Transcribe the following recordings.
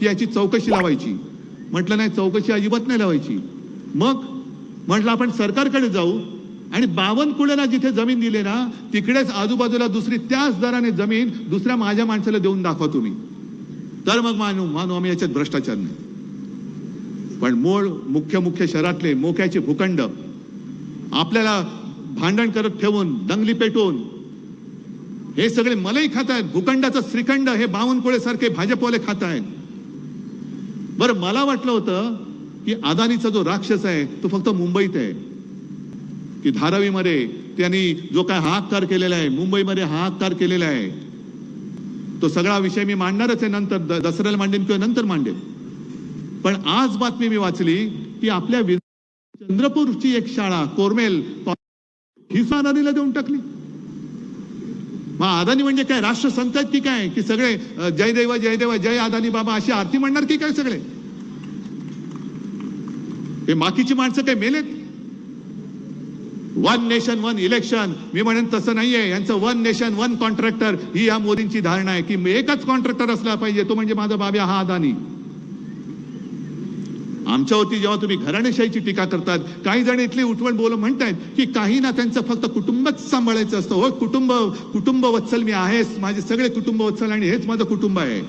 की याची चौकशी लावायची. म्हटलं नाही चौकशी अजिबात नाही लावायची. मग म्हटलं आपण सरकारकडे जाऊ आणि बावनकुळेला जिथे जमीन दिली ना तिकडेच आजूबाजूला दुसरी त्याच दराने जमीन दुसऱ्या माझ्या माणसाला देऊन दाखवा तुम्ही. तर मग मानू मानू आम्ही याच्यात भ्रष्टाचार नाही. पण मूळ मुख्य मुख्य शहरातले मोक्याचे भूखंड आपल्याला भांडण करत ठेवून दंगली पेटवून हे सगळे मलई खात आहेत भूखंडाचं श्रीखंड हे बावनकुळे सारखे भाजपवाले खात आहेत बरं मला वाटलं होतं की अदानीचा जो राक्षस आहे तो फक्त मुंबईत आहे. की धारावीमध्ये त्यांनी जो काय हाहाकार केलेला आहे मुंबईमध्ये हाहाकार केलेला आहे तो सगळा विषय मी मांडणारच आहे नंतर दसऱ्याला मांडेन किंवा नंतर मांडेन. पण आज बातमी मी वाचली की आपल्या वि- चंद्रपूरची एक शाळा कोरमेल ही सुद्धा देऊन टाकली. मग अदानी म्हणजे काय? राष्ट्रसंत आहेत की काय? की सगळे जय देव जय देव जय अदानी बाबा अशी आरती म्हणणार की काय सगळे? हे बाकीची माणसं काय मेलेत? वन नेशन वन इलेक्शन मी म्हणेन तसं नाहीये. यांचं वन नेशन वन कॉन्ट्रॅक्टर ही या मोदींची धारणा आहे की एकच कॉन्ट्रॅक्टर असला पाहिजे. तो म्हणजे माझा बाब्या हा अदानी आमच्यावरती जेव्हा तुम्ही घराणेशाहीची टीका करतात काही जण इथली उठवण बोल म्हणतायत की काही ना त्यांचं फक्त कुटुंबच सांभाळायचं असतं. हो कुटुंब कुटुंब वत्सल मी आहेच माझे सगळे कुटुंब वत्सल आणि हेच माझं कुटुंब आहे.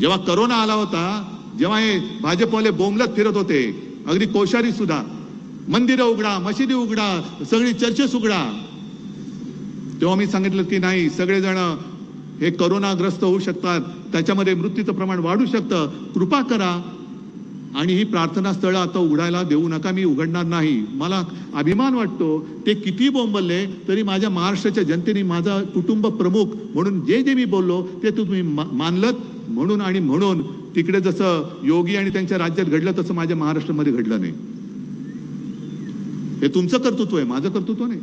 जेव्हा करोना आला होता जेव्हा हे भाजपवाले बोंबलत फिरत होते अगदी कोशारी सुद्धा मंदिरं उघडा मशिदी उघडा सगळी चर्चेस उघडा. तेव्हा मी सांगितलं की नाही सगळेजण हे करोनाग्रस्त होऊ शकतात त्याच्यामध्ये मृत्यूचं प्रमाण वाढू शकतं. कृपा करा आणि ही प्रार्थना स्थळं आता उघडायला देऊ नका मी उघडणार नाही. मला अभिमान वाटतो ते किती बोंबलले तरी माझ्या महाराष्ट्राच्या जनतेने माझा कुटुंब प्रमुख म्हणून जे जे मी बोललो ते तुम्ही मानलत म्हणून आणि म्हणून. तिकडे जसं योगी आणि त्यांच्या राज्यात घडलं तसं माझ्या महाराष्ट्रामध्ये घडलं नाही. हे तुमचं कर्तृत्व आहे माझं कर्तृत्व नाही.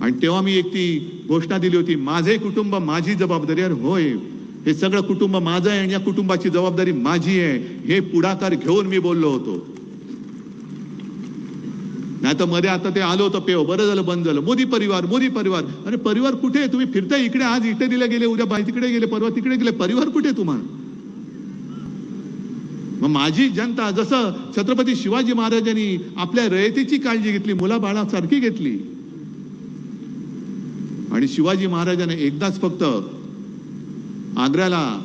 आणि तेव्हा मी एक ती घोषणा दिली होती माझे कुटुंब माझी जबाबदारी अरे होय. हे सगळं कुटुंब माझं आहे आणि या कुटुंबाची जबाबदारी माझी आहे. हे पुढाकार घेऊन मी बोललो होतो. नाही तर मध्ये आता ते आलं होतं पेव. बरं झालं बंद झालं. मोदी परिवार मोदी परिवार. अरे परिवार कुठे आहे? तुम्ही फिरता इकडे आज इथे दिले गेले उद्या बाई तिकडे गेले परवा तिकडे गेले. परिवार कुठे तुम्हाला? मग माझी जनता जसं छत्रपती शिवाजी महाराजांनी आपल्या रयतेची काळजी घेतली मुलाबाळासारखी घेतली. आणि शिवाजी महाराजांना एकदाच फक्त आग्र्याला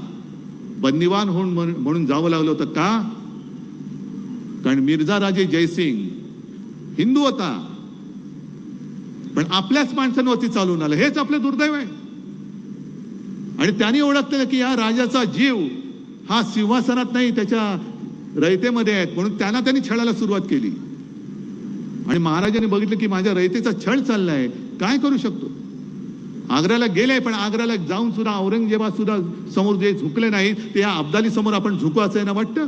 बंदिवान होऊन म्हणून जावं लागलं होतं का? कारण मिर्झा राजे जयसिंग हिंदू होता. पण आपल्याच माणसांवरती चालून आलं. हेच आपलं दुर्दैव आहे. आणि त्यांनी ओळखलं की या राजाचा जीव हा सिंहासनात नाही त्याच्या रयतेमध्ये आहेत. म्हणून त्यांना त्यांनी छळायला सुरुवात केली. आणि महाराजांनी बघितलं की माझ्या रयतेचा छळ चाललाय. काय करू शकतो? आग्र्याला गेले पण आग्र्याला जाऊन सुद्धा औरंगजेबा सुद्धा समोर जे झुकले नाही ते या अब्दाली समोर आपण झुकू असं आहे ना वाटतं?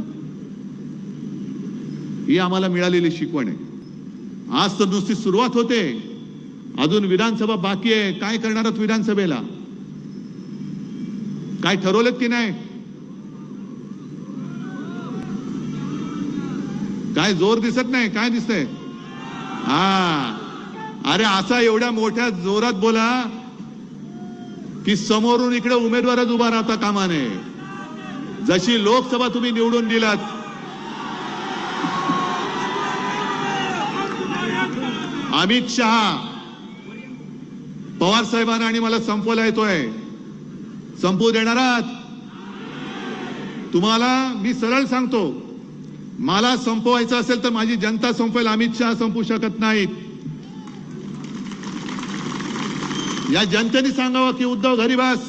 ही आम्हाला मिळालेली शिकवण आहे. आज तर नुसती सुरुवात होते. अजून विधानसभा बाकी आहे. काय करणार आहात विधानसभेला? काय ठरवलं की नाही? काय जोर दिसत नाही? काय दिसतंय? हा. अरे असा एवढ्या मोठ्या जोरात बोला. की समोरून इकडे उमेदवारच उभा राहता कामा नये. जशी लोकसभा तुम्ही निवडून दिलात. अमित शहा पवार साहेबांना आणि मला संपवला येतोय. संपू देणार आहात? तुम्हाला मी सरळ सांगतो मला संपवायचं असेल तर माझी जनता संपवेल अमित शहा संपू शकत नाहीत. या जनतेने सांगावं की उद्धव घरी बस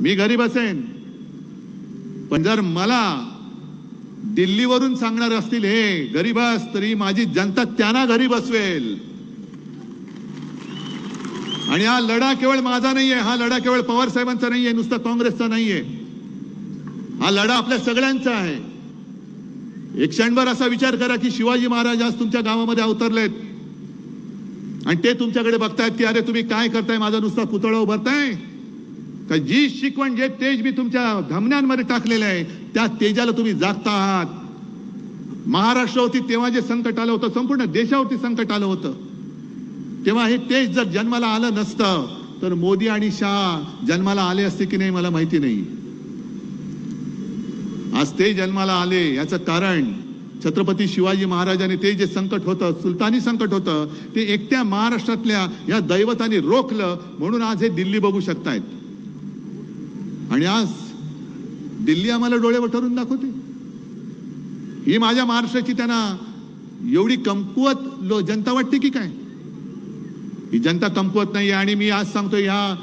मी घरी बसेन पण जर मला दिल्लीवरून सांगणार असतील हे घरी बस तरी माझी जनता त्यांना घरी बसवेल आणि हा लढा केवळ माझा नाहीये हा लढा केवळ पवार साहेबांचा नाहीये नुसता काँग्रेसचा नाहीये. हा लढा आपल्या सगळ्यांचा आहे. एक क्षणभर असा विचार करा की शिवाजी महाराज आज तुमच्या गावामध्ये अवतरलेत. आणि ते तुमच्याकडे बघतायत की अरे तुम्ही काय करताय? माझा नुसता पुतळा उभारताय? का जी शिकवण जे तेज मी तुमच्या धमन्यांमध्ये टाकलेलं आहे त्या तेजाला तुम्ही जागता आहात महाराष्ट्रावरती तेव्हा जे संकट आलं होतं संपूर्ण देशावरती संकट आलं होतं तेव्हा हे तेज जर जन्माला आलं नसतं तर मोदी आणि शाह जन्माला आले असते की नाही मला माहिती नाही. आज ते जन्माला आले याचं कारण छत्रपती शिवाजी महाराजांनी ते जे संकट होतं सुलतानी संकट होतं ते एकट्या महाराष्ट्रातल्या या दैवताने रोखलं म्हणून आज हे दिल्ली बघू शकतायत. आणि आज दिल्ली आम्हाला डोळे वठरून दाखवते. ही माझ्या महाराष्ट्राची त्यांना एवढी कमकुवत लो जनता वाटते की काय? ही जनता कमकुवत नाही आणि मी आज सांगतोय ह्या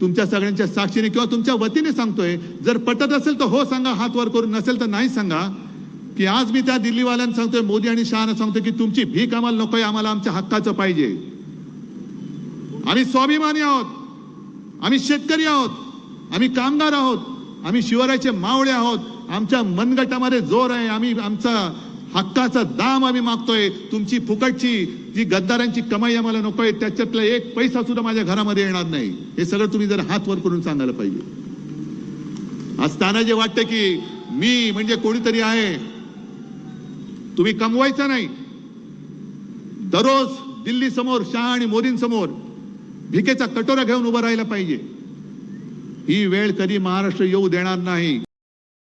तुमच्या सगळ्यांच्या साक्षीने किंवा तुमच्या वतीने सांगतोय जर पटत असेल तर हो सांगा हात वर करून नसेल तर नाही सांगा. की आज मी त्या दिल्लीवाल्यांना सांगतोय मोदी आणि शहाना सांगतोय की तुमची भीक आम्हाला नकोय आम्हाला आमच्या हक्काचं पाहिजे. आम्ही स्वाभिमानी आहोत आम्ही शेतकरी आहोत आम्ही कामगार आहोत आम्ही शिवरायाचे मावळे आहोत आमच्या मनगटामध्ये जोर आहे आम्ही आमचा हक्काचा दाम आम्ही मागतोय तुमची फुकटची जी गद्दारांची कमाई आम्हाला नकोय त्याच्यातला एक पैसा सुद्धा माझ्या घरामध्ये येणार नाही. हे सगळं तुम्ही जर हात वर करून सांगायला पाहिजे. आज त्यांना जे वाटतं की मी म्हणजे कोणीतरी आहे तुम्ही कमवायचं नाही. दररोज दिल्ली समोर शहा आणि मोदींसमोर भिकेचा कटोरा घेऊन उभं राहिला पाहिजे. ही वेळ कधी महाराष्ट्र येऊ देणार नाही.